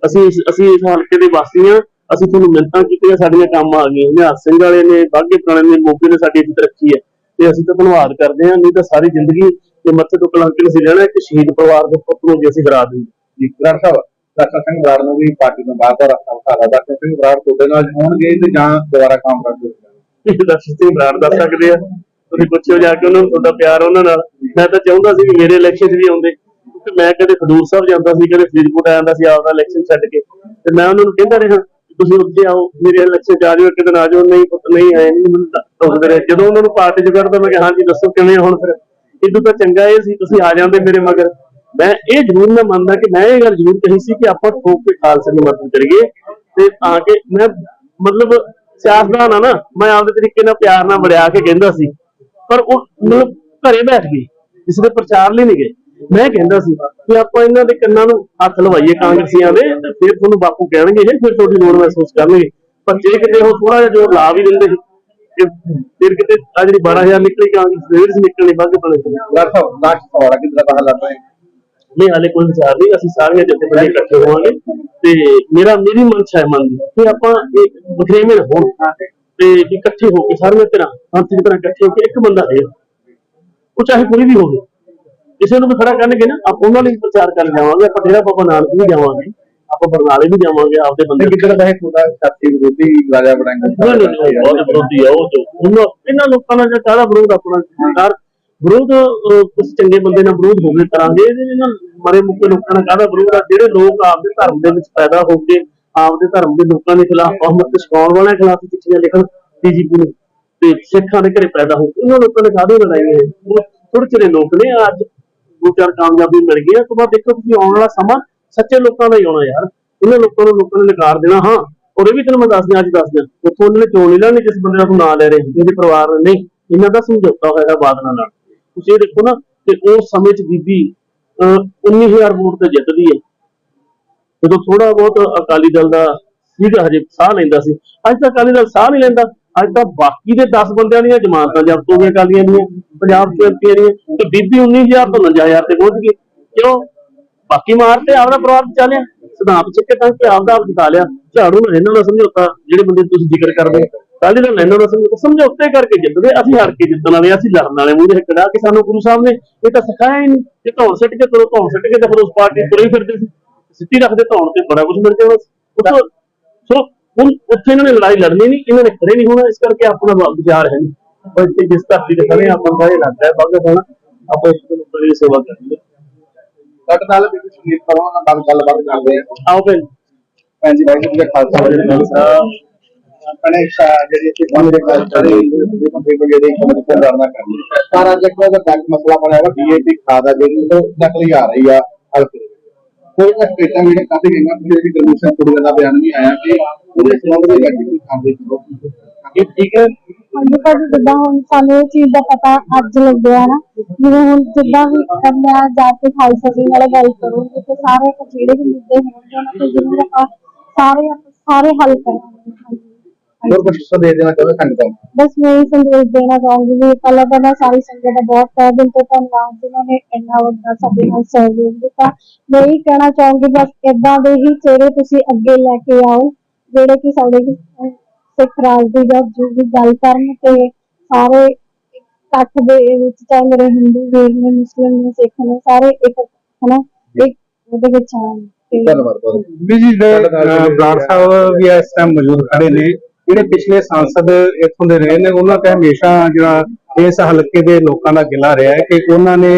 ਅਸੀਂ ਅਸੀਂ ਇਸ ਹਲਕੇ ਦੇ ਵਾਸੀ ਹਾਂ। ਅਸੀਂ ਤੁਹਾਨੂੰ ਮਿੰਤਾਂ ਕੀਤੀਆਂ, ਸਾਡੀਆਂ ਕੰਮ ਆ ਗਈਆਂ। ਨਿਹਾਲ ਸਿੰਘ ਵਾਲੇ ਨੇ ਬਾਗੇ ਪੁਰਾਣੇ ਨੇ, ਮੋਗੇ ਨੇ ਸਾਡੀ ਇੱਜ਼ਤ ਰੱਖੀ ਹੈ। ਤੇ ਅਸੀਂ ਤਾਂ ਧੰਨਵਾਦ ਕਰਦੇ ਹਾਂ। ਨਹੀਂ ਤਾਂ ਸਾਰੀ ਜ਼ਿੰਦਗੀ ਤੇ ਮੱਥੇ ਤੋਂ ਕਲੰਕ ਨਹੀਂ ਸੀ ਰਹਿਣਾ ਕਿ ਸ਼ਹੀਦ ਪਰਿਵਾਰ ਦੇ ਪੁੱਤ ਨੂੰ ਜੇ ਅਸੀਂ ਹਰਾ ਦਿੰਦੇ ਜੀ ਸਾਹਿਬ ਦਰਸ਼ਨ ਸਿੰਘ ਬਰਾੜ ਨੂੰ ਵੀ ਪਾਰਟੀ ਤੋਂ ਬਾਹਰ ਦਾ ਰਸਤਾ ਵਿਖਾਲਾ ਦਰਸ਼ਨ ਸਿੰਘ ਬਰਾੜ ਤੁਹਾਡੇ ਨਾਲ ਹੋਣਗੇ ਤੇ ਜਾਂ ਦੁਬਾਰਾ ਕਾਂਗਰਸ ਦੇ ਦਰਸ਼ਨ ਸਿੰਘ ਬਰਾੜ ਦੱਸ ਸਕਦੇ ਆ। ਤੁਸੀਂ ਪੁੱਛਿਓ ਜਾ ਕੇ ਉਹਨਾਂ ਨੂੰ ਤੁਹਾਡਾ ਪਿਆਰ ਉਹਨਾਂ ਨਾਲ। ਮੈਂ ਤਾਂ ਚਾਹੁੰਦਾ ਸੀ ਵੀ ਮੇਰੇ ਇਲੈਕਸ਼ਨ 'ਚ ਵੀ ਆਉਂਦੇ। ਕਿਉਂਕਿ ਮੈਂ ਕਦੇ ਖਡੂਰ ਸਾਹਿਬ ਜਾਂਦਾ ਸੀ, ਕਦੇ ਫਰੀਦਕੋਟ ਆ ਜਾਂਦਾ ਸੀ, ਆਪਦਾ ਇਲੈਕਸ਼ਨ ਛੱਡ ਕੇ। ਤੇ ਮੈਂ ਉਹਨਾਂ ਨੂੰ ਕਹਿੰਦਾ ਰਿਹਾ ਤੁਸੀਂ ਉੱਥੇ ਆਓ, ਮੇਰੇ ਇਲੈਕਸ਼ਨ 'ਚ ਆ ਜਾਓ ਇੱਕ ਦਿਨ ਆ ਜਾਓ ਨਹੀਂ ਪੁੱਤ, ਨਹੀਂ ਆਏ, ਨਹੀਂ ਮੈਨੂੰ ਦੱਸਦੇ ਰਹੇ ਜਦੋਂ ਉਹਨਾਂ ਨੂੰ ਪਾਰਟੀ 'ਚ ਕਰਦਾ ਮੈਂ ਕਿਹਾ, ਹਾਂਜੀ, ਦੱਸੋ ਕਿਵੇਂ ਹੁਣ ਫਿਰ? ਇਦੋਂ ਤਾਂ ਚੰਗਾ ਇਹ ਸੀ, ਤੁਸੀਂ ਆ ਜਾਂਦੇ ਮੇਰੇ ਮਗਰ। ਮੈਂ ਇਹ ਜ਼ਰੂਰ ਮੈਂ ਮੰਨਦਾ ਕਿ ਮੈਂ ਇਹ ਗੱਲ ਜ਼ਰੂਰ ਕਹੀ ਸੀ ਕਿ ਆਪਾਂ ਠੋਕ ਕੇ ਖਾਲਸੇ ਦੀ ਮਦਦ ਕਰੀਏ ਤੇ ਤਾਂ ਕਿ ਮੈਂ ਮਤਲਬ ਸਿਆਸਤਦਾਨ ਆ ਨਾ ਮੈਂ ਆਪਦੇ ਤਰੀਕੇ ਨਾਲ ਪਿਆਰ ਨਾਲ ਵੜਿਆ ਕੇ ਕਹਿੰਦਾ ਸੀ। ਪਰ ਉਹ ਮਤਲਬ ਘਰੇ ਬੈਠ ਗਏ, ਕਿਸੇ ਦੇ ਪ੍ਰਚਾਰ ਲਈ ਨਹੀਂ ਗਏ। ਮੈਂ ਕਹਿੰਦਾ ਸੀ ਕਿ ਆਪਾਂ ਇਹਨਾਂ ਦੇ ਕੰਨਾਂ ਨੂੰ ਹੱਥ ਲਵਾਈਏ ਕਾਂਗਰਸੀਆਂ ਦੇ ਤੇ ਫਿਰ ਤੁਹਾਨੂੰ ਬਾਪੂ ਕਹਿਣਗੇ, ਜੇ ਫਿਰ ਤੁਹਾਡੀ ਲੋੜ ਮਹਿਸੂਸ ਕਰਨਗੇ। ਪਰ ਜੇ ਕਿਤੇ ਉਹ ਥੋੜਾ ਜਿਹਾ ਜੋਰ ਲਾ ਵੀ ਦਿੰਦੇ ਫਿਰ ਕਿਤੇ ਆ ਜਿਹੜੀ 12000 ਨਿਕਲੀ ਕਾਂਗਰਸ ਦੇ ਵਿੱਚ ਨਿਕਲਣੀ ਬਣੇ ਬਰਾੜ ਸਾਹਿਬ ਲਾਸਟ ਸਵਾਲ ਹੈ ਕਿਦਾਂ ਦਾ ਹਾਲ ਹੈ? ਨਹੀਂ ਹਾਲੇ ਕੋਈ ਵਿਚਾਰ ਨਹੀਂ ਅਸੀਂ ਸਾਰੀਆਂ ਜਥੇਬੰਦੀਆਂ ਇਕੱਠੇ ਹੋਵਾਂਗੇ। ਤੇ ਮੇਰਾ ਮੇਰੀ ਮਨਸ਼ਾ ਹੈ ਮਨ ਦੀ ਕਿ ਆਪਾਂ ਇੱਕ ਬਖਰੇਵੇਂ ਹੋਣ। ਤੇ ਇਕੱਠੇ ਹੋ ਕੇ ਸਾਰੀਆਂ ਤਰ੍ਹਾਂ ਪੰਥ ਦੀ ਤਰ੍ਹਾਂ ਇਕੱਠੇ ਹੋ ਕੇ ਇੱਕ ਬੰਦਾ ਰਹੇ ਉਹ ਚਾਹੇ ਕੋਈ ਵੀ ਹੋਵੇ। ਕਿਸੇ ਨੂੰ ਵੀ ਖੜਾ ਕਰਨਗੇ ਨਾ ਆਪਾਂ ਉਹਨਾਂ ਲਈ ਪ੍ਰਚਾਰ ਕਰਨ ਜਾਵਾਂਗੇ ਆਪਾਂ ਡੇਰਾ ਬਾਬਾ ਨਾਨਕ ਵੀ ਜਾਵਾਂਗੇ। ਆਪਾਂ ਬਰਨਾਲੇ ਵੀ ਜਾਵਾਂਗੇ ਆਪਦੇ ਬੰਦੇ ਕਿੱਧਰ ਹੈ ਤੁਹਾਡਾ ਸਾਥੀ ਵਿਰੋਧੀ ਰਾਜਾ ਬਣਾਏਗਾ ਨਹੀਂ ਨਹੀਂ ਨਹੀਂ, ਬਹੁਤ ਵਿਰੋਧੀ ਆ ਉਹ ਤੋਂ। ਉਹਨਾਂ ਇਹਨਾਂ ਲੋਕਾਂ ਨਾਲ ਜਿਹੜਾ ਕਾਹਦਾ ਵਿਰੋਧ ਆਪਣਾ ਸਰਕਾਰ ਵਿਰੋਧ ਅਹ, ਕੁਛ ਚੰਗੇ ਬੰਦੇ ਨਾਲ ਵਿਰੋਧ ਹੋਵੇ ਕਰਾਂਗੇ ਇਹਦੇ ਨਾਲ ਮਰੇ ਮੁੱਕੇ ਲੋਕਾਂ ਨਾਲ ਕਾਹਦਾ ਵਿਰੋਧ ਆ। ਜਿਹੜੇ ਲੋਕ ਆਪਦੇ ਧਰਮ ਦੇ ਵਿੱਚ ਪੈਦਾ ਹੋ ਕੇ ਆਪਦੇ ਧਰਮ ਦੇ ਲੋਕਾਂ ਦੇ ਖਿਲਾਫ ਅਹਮਦ ਤੇ ਛਕਾਉਣ ਵਾਲਿਆਂ ਖਿਲਾਫ ਚਿੱਠੀਆਂ ਲਿਖਣ ਬੀਜੇਪੀ ਨੂੰ ਤੇ ਸਿੱਖਾਂ ਦੇ ਘਰੇ ਪੈਦਾ ਹੋ ਕੇ ਉਹਨਾਂ ਲੋਕਾਂ ਨੇ ਕਾਹਦੇ ਲੜਾਈ ਹੈ ਉਹ ਥੋੜੇ ਚਿਰੇ ਲੋਕ ਨੇ ਅੱਜ ਦੋ ਚਾਰ ਕਾਮਯਾਬੀ ਮਿਲ ਗਈ ਉਸ ਤੋਂ ਬਾਅਦ ਦੇਖੋ ਤੁਸੀਂ ਆਉਣ ਵਾਲਾ ਸਮਾਂ ਸੱਚੇ ਲੋਕਾਂ ਦਾ ਹੀ ਆਉਣਾ ਯਾਰ। ਇਹਨਾਂ ਲੋਕਾਂ ਨੂੰ ਲੋਕਾਂ ਨੇ ਨਕਾਰ ਦੇਣਾ, ਹਾਂ। ਔਰ ਇਹ ਵੀ ਤੈਨੂੰ ਮੈਂ ਦੱਸ ਅੱਜ ਦੱਸ ਉੱਥੋਂ ਉਹਨਾਂ ਨੇ ਚੋਣ ਨਹੀਂ ਲੈਣੀ ਜਿਸ ਬੰਦੇ ਦਾ ਤੂੰ ਨਾਂ ਲੈ ਰਹੇ, ਇਹਦੇ ਪਰਿਵਾਰ ਨੇ। ਨਹੀਂ, ਇਹਨਾਂ ਦਾ ਸਮਝੌਤਾ ਹੋਇਆ ਬਾਦਲਾਂ ਨਾਲ ਤੁਸੀਂ ਇਹ ਦੇਖੋ ਨਾ ਕਿ ਉਸ ਸਮੇਂ 'ਚ ਬੀਬੀ 19000 ਵੋਟ ਤੇ ਜਿੱਤਦੀ ਹੈ। ਜਦੋਂ ਥੋੜਾ ਬਹੁਤ ਅਕਾਲੀ ਦਲ ਦਾ ਸੀਗਾ ਹਜੇ ਸਾਹ ਲੈਂਦਾ ਸੀ, ਅੱਜ ਤਾਂ ਅਕਾਲੀ ਦਲ ਸਾਹ ਨਹੀਂ ਲੈਂਦਾ। ਅੱਜ ਤਾਂ ਬਾਕੀ ਦੇ 10 ਬੰਦਿਆਂ ਦੀਆਂ ਜ਼ਮਾਨਤਾਂ ਜ਼ਬਤ ਹੋ ਗਈਆਂ ਅਕਾਲੀਆਂ ਦੀਆਂ, ਪੰਜਾਬ ਚ ਐਮਪੀਆਂ ਦੀਆਂ, ਤੇ ਬੀਬੀ 19000 ਤੋਂ 50000 ਤੇ ਪਹੁੰਚ ਗਈ। ਕਿਉਂ? ਬਾਕੀ ਮਾਰ ਤੇ ਆਪਦਾ ਪਰਿਵਾਰ ਬਚਾ ਸਿਧਾਂਤ ਚੱਕੇ ਤਾਂ ਕਿ ਆਪਦਾ ਆਪ ਜਿਤਾ ਲਿਆ। ਝਾੜੂ ਨਾਲ ਇਹਨਾਂ ਦਾ ਸਮਝੌਤਾ, ਜਿਹੜੇ ਬੰਦੇ ਤੁਸੀਂ ਜ਼ਿਕਰ ਕਰਦੇ ਕਾਲੀ ਨਾਲ ਇਹਨਾਂ ਦਾ ਸਮਝੌਤਾ, ਸਮਝੌਤੇ ਕਰਕੇ ਜਿੱਤਦੇ, ਅਸੀਂ ਹਰ ਕੇ ਜਿੱਤਣ ਵਾਲੇ ਅਸੀਂ ਲੜਨ ਵਾਲੇ ਮੂਹਰੇ ਖੜਾ ਕਿ ਸਾਨੂੰ ਗੁਰੂ ਸਾਹਿਬ ਨੇ ਇਹ ਤਾਂ ਸਿਖਾਇਆ ਹੀ ਨਹੀਂ। ਕਿ ਧੌਣ ਸਿੱਟ ਕੇ ਕਰੋ, ਧੌਣ ਸਿੱਟ ਕੇ ਤਾਂ ਫਿਰ ਉਸ ਪਾਰਟੀ ਤੁਰੇ ਫਿਰਦੇ ਸੀ। ਸਿੱਧੀ ਰੱਖਦੇ ਧੌਣ ਤੇ ਬੜਾ ਕੁਝ ਮਿਲ ਜਾਣਾ ਸੀ। ਸੋ ਹੁਣ ਉੱਥੇ ਇਹਨਾਂ ਨੇ ਲੜਾਈ ਲੜਨੀ ਨਹੀਂ, ਇਹਨਾਂ ਨੇ ਖੜੇ ਨਹੀਂ ਹੋਣਾ, ਇਸ ਕਰਕੇ ਆਪਣਾ ਵਾ- ਵਿਚਾਰ ਹੈ ਨਹੀਂ। ਪਰ ਜਿਸ ਧਰਤੀ ਤੇ ਖੜੇ ਆਪਾਂ ਨੂੰ ਲੱਗਦਾ ਹੈ ਬਾਅਦ ਹੋਣਾ ਆਪਾਂ ਇਸ ਨੂੰ ਬੜੀ ਸੇਵਾ ਕਰਾਂਗੇ ਸਾਡੇ ਨਾਲ ਵੀ ਸੁਨੀਲ ਪਰਵਾਹ ਨਾਲ ਗੱਲ- ਗੱਲਬਾਤ ਕਰਦੇ ਆ। ਆਓ ਭੈਣ ਭੈਣ ਜੀ ਵਾਹਿਗੁਰੂ ਜੀ ਕਾ ਖਾਲਸਾ ਵਾਹਿਗੁਰੂ ਜੀ ਕੀ ਫਤਿਹ ਆਪਣੇ ਇੱਛਾ ਜਿਹੜੀ ਇੱਥੇ ਬੰਦੇ ਕਰ ਸਾਰੇ ਬੰਦੇ ਕੋ ਜਿਹੜੇ ਕੰਮ ਤੇ ਕਰਨਾ। ਕਰਦੇ ਸਾਰਾ ਜਿਹੜਾ ਦਾ ਬੈਕ ਮਸਲਾ ਬਣਿਆ ਵਾ ਡੀਏਪੀ ਖਾਦ ਆ ਜਿਹੜੀ ਉਹ ਨਕਲੀ ਆ ਰਹੀ ਆ ਹਲਕੇ ਦੇ। ਕੋਈ ਨਾ ਸਟੇਟਾਂ ਜਿਹੜੇ ਕਾਫੀ ਗਈਆਂ ਕਿ ਜਿਹੜੀ ਕਮਿਸ਼ਨ ਕੁੜੀਆਂ ਦਾ ਬਿਆਨ ਵੀ ਆਇਆ ਕਿ ਉਹਦੇ ਸੰਬੰਧ ਵਿੱਚ ਅੱਜ ਕੋਈ ਕਾਰਵਾਈ ਕਰੋ ਇਹ ਠੀਕ ਹੈ ਹਾਂਜੀ ਭਾਜੀ ਜਿੱਦਾਂ ਹੁਣ ਸਾਨੂੰ ਇਹ ਚੀਜ਼ ਦਾ ਪਤਾ ਅੱਜ ਲੱਗਿਆ ਨਾ ਜਿਵੇਂ ਹੁਣ ਜਿੱਦਾਂ ਵੀ ਮੈਂ ਜਾ ਕੇ ਖਾਲਸਾ ਸਿੰਘ ਵਾਲੇ ਗੱਲ ਕਰੂੰਗੀ ਤੇ ਸਾਰੇ ਜਿਹੜੇ ਵੀ ਮੁੱਦੇ ਹੋਣਗੇ ਉਹਨਾਂ ਤੇ ਜ਼ਰੂਰ ਆਪਾਂ ਸਾਰੇ ਸਾਰੇ ਹੱਲ ਕਰਾਂਗੇ। ਹਾਂਜੀ। ਹੋਰ ਕੁਝ ਸੰਦੇਸ਼ ਦੇਣਾ ਚਾਹੁੰਦੇ ਸੰਗਤਾਂ ਨੂੰ ਬਸ ਮੈਂ ਇਹ ਸੰਦੇਸ਼ ਦੇਣਾ ਚਾਹੂੰਗੀ ਵੀ ਪਹਿਲਾਂ ਤਾਂ ਮੈਂ ਸਾਰੀ ਸੰਗਤ ਦਾ ਬਹੁਤ ਤਹਿ ਦਿਲ ਤੋਂ ਧੰਨਵਾਦ ਜਿਨ੍ਹਾਂ ਨੇ ਇੰਨਾ ਵੱਡਾ ਸਾਡੇ ਨਾਲ ਸਹਿਯੋਗ ਦਿੱਤਾ। ਮੈਂ ਇਹ ਕਹਿਣਾ ਚਾਹੂੰਗੀ ਬਸ ਇਦਾਂ ਦੇ ਹੀ ਚਿਹਰੇ ਤੁਸੀਂ ਅੱਗੇ ਲੈ ਕੇ ਆਓ ਜਿਹੜੇ ਕਿ ਸਾਡੇ ਅਹ, ਸਿੱਖ ਰਾਜ ਦੀ ਜਾਂ ਜੋ ਵੀ ਗੱਲ ਕਰਨ ਤੇ ਸਾਰੇ ਇਕੱਠ ਦੇ ਵਿੱਚ ਚਾਹੇ ਮੇਰੇ ਹਿੰਦੂ ਵੀਰ ਨੇ ਮੁਸਲਿਮ ਨੇ ਸਿੱਖ ਨੇ ਸਾਰੇ ਇੱਕ ਹਨਾ ਇੱਕ ਉਹਦੇ ਵਿੱਚ ਆਉਣ ਤੇ ਧੰਨਵਾਦ ਬਹੁਤ ਵੀ ਜੀ ਜਿਹੜੇ ਅਹ, ਬਰਾੜ ਸਾਹਿਬ ਵੀ ਇਸ ਟਾਈਮ ਮੌਜੂਦ ਖੜੇ ਨੇ ਜਿਹੜੇ ਪਿਛਲੇ ਸਾਂਸਦ ਇੱਥੋਂ ਦੇ ਰਹੇ ਨੇ ਉਹਨਾਂ ਤੇ ਹਮੇਸ਼ਾ ਜਿਹੜਾ ਇਸ ਹਲਕੇ ਦੇ ਲੋਕਾਂ ਦਾ ਗਿਲਾ ਰਿਹਾ ਹੈ ਕਿ ਉਹਨਾਂ ਨੇ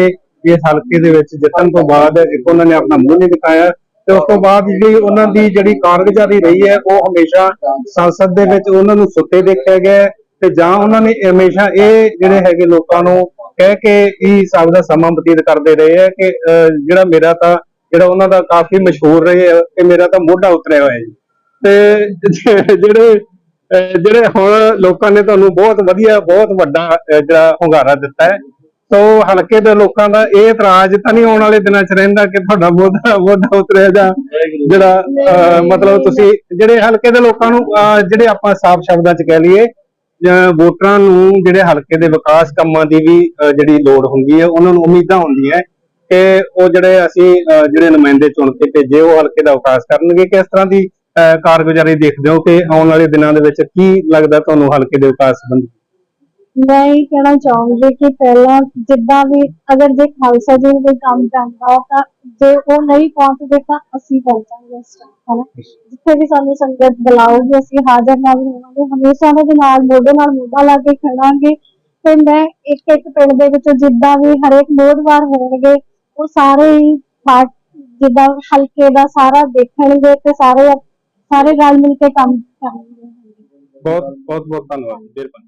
ਇਸ ਹਲਕੇ ਦੇ ਵਿੱਚ ਜਿੱਤਣ ਤੋਂ ਬਾਅਦ ਇੱਕ ਉਹਨਾਂ ਨੇ ਆਪਣਾ ਮੂੰਹ ਨਹੀਂ ਦਿਖਾਇਆ ਤੇ ਉਸ ਤੋਂ ਬਾਅਦ ਜਿਹੜੀ ਉਹਨਾਂ ਦੀ ਜਿਹੜੀ ਕਾਰਗੁਜ਼ਾਰੀ ਰਹੀ ਹੈ, ਉਹ ਹਮੇਸ਼ਾ ਸੰਸਦ ਦੇ ਵਿੱਚ ਉਹਨਾਂ ਨੂੰ ਸੁੱਤੇ ਦੇਖਿਆ ਗਿਆ ਤੇ ਜਾਂ ਉਹਨਾਂ ਨੇ ਹਮੇਸ਼ਾ ਇਹ ਜਿਹੜੇ ਹੈਗੇ ਲੋਕਾਂ ਨੂੰ ਕਹਿ ਕੇ ਹੀ ਸਭ ਦਾ ਸਮਾਂ ਬਤੀਤ ਕਰਦੇ ਰਹੇ ਹੈ ਕਿ ਜਿਹੜਾ ਮੇਰਾ ਤਾਂ ਜਿਹੜਾ ਉਹਨਾਂ ਦਾ ਕਾਫੀ ਮਸ਼ਹੂਰ ਰਹੇ ਹੈ ਕਿ ਮੇਰਾ ਤਾਂ ਮੋਢਾ ਉਤਰਿਆ ਹੋਇਆ ਜੀ। ਤੇ ਜਿਹੜੇ ਜਿਹੜੇ ਹੁਣ ਲੋਕਾਂ ਨੇ ਤੁਹਾਨੂੰ ਬਹੁਤ ਵਧੀਆ, ਬਹੁਤ ਵੱਡਾ ਜਿਹੜਾ ਹੁੰਗਾਰਾ ਦਿੱਤਾ ਹੈ ਸੋ ਹਲਕੇ ਦੇ ਲੋਕਾਂ ਦਾ ਇਹ ਇਤਰਾਜ਼ ਤਾਂ ਨਹੀਂ ਆਉਣ ਵਾਲੇ ਦਿਨਾਂ 'ਚ ਰਹਿੰਦਾ ਕਿ ਤੁਹਾਡਾ ਮੋਢਾ ਮੋਢਾ ਉਤਰਿਆ ਜਾਂ ਜਿਹੜਾ ਮਤਲਬ ਤੁਸੀਂ ਜਿਹੜੇ ਹਲਕੇ ਦੇ ਲੋਕਾਂ ਨੂੰ ਜਿਹੜੇ ਆਪਾਂ ਸਾਫ਼ ਸ਼ਬਦਾਂ 'ਚ ਕਹਿ ਲਈਏ ਜਾਂ ਵੋਟਰਾਂ ਨੂੰ ਜਿਹੜੇ ਹਲਕੇ ਦੇ ਵਿਕਾਸ ਕੰਮਾਂ ਦੀ ਵੀ ਜਿਹੜੀ ਲੋੜ ਹੁੰਦੀ ਹੈ ਉਹਨਾਂ ਨੂੰ ਉਮੀਦਾਂ ਹੁੰਦੀਆਂ ਕਿ ਉਹ ਜਿਹੜੇ ਅਸੀਂ ਜਿਹੜੇ ਨੁਮਾਇੰਦੇ ਚੁਣ ਕੇ ਭੇਜੇ ਉਹ ਹਲਕੇ ਦਾ ਵਿਕਾਸ ਕਰਨਗੇ ਕਿਸ ਤਰ੍ਹਾਂ ਦੀ ਕਾਰਗੁਜ਼ਾਰੀ ਦੇਖਦੇ ਹੋ ਕਿ ਆਉਣ ਵਾਲੇ ਦਿਨਾਂ ਦੇ ਵਿੱਚ ਕੀ ਲੱਗਦਾ ਤੁਹਾਨੂੰ ਹਲਕੇ ਦੇ ਵਿਕਾਸ ਸੰਬੰਧੀ? ਮੈਂ ਇਹ ਕਹਿਣਾ ਚਾਹੂੰਗੀ ਕਿ ਪਹਿਲਾਂ ਜਿੱਦਾਂ ਵੀ ਅਗਰ ਜੇ ਖਾਲਸਾ ਜੀ ਕੋਈ ਕੰਮ ਕਰਦਾ ਤਾਂ ਜੇ ਉਹ ਨਹੀਂ ਪਹੁੰਚਦੇ ਤਾਂ ਅਸੀਂ ਪਹੁੰਚਾਂਗੇ ਉਸ ਹਨਾ ਜਿੱਥੇ ਵੀ ਸਾਨੂੰ ਸੰਗਤ ਬੁਲਾਊਗੀ ਅਸੀਂ ਹਾਜ਼ਰ ਨਾਲ ਹੋਵਾਂਗੇ ਹਮੇਸ਼ਾ ਉਹਨਾਂ ਦੇ ਨਾਲ ਮੋਢੇ ਨਾਲ ਮੋਢਾ ਲਾ ਕੇ ਖੜਾਂਗੇ। ਤੇ ਮੈਂ ਇੱਕ ਇੱਕ ਪਿੰਡ ਦੇ ਵਿੱਚ ਜਿੱਦਾਂ ਵੀ ਹਰੇਕ ਮੋਦਵਾਰ ਹੋਣਗੇ ਉਹ ਸਾਰੇ ਹੀ ਪਾਰਟ ਜਿੱਦਾਂ ਹਲਕੇ ਦਾ ਸਾਰਾ ਦੇਖਣਗੇ ਤੇ ਸਾਰੇ ਸਾਰੇ ਰਲ ਮਿਲ ਕੇ ਕੰਮ ਕਰਨਗੇ। ਬਹੁਤ ਬਹੁਤ ਬਹੁਤ ਧੰਨਵਾਦ ਮਿਹਰਬਾਨੀ.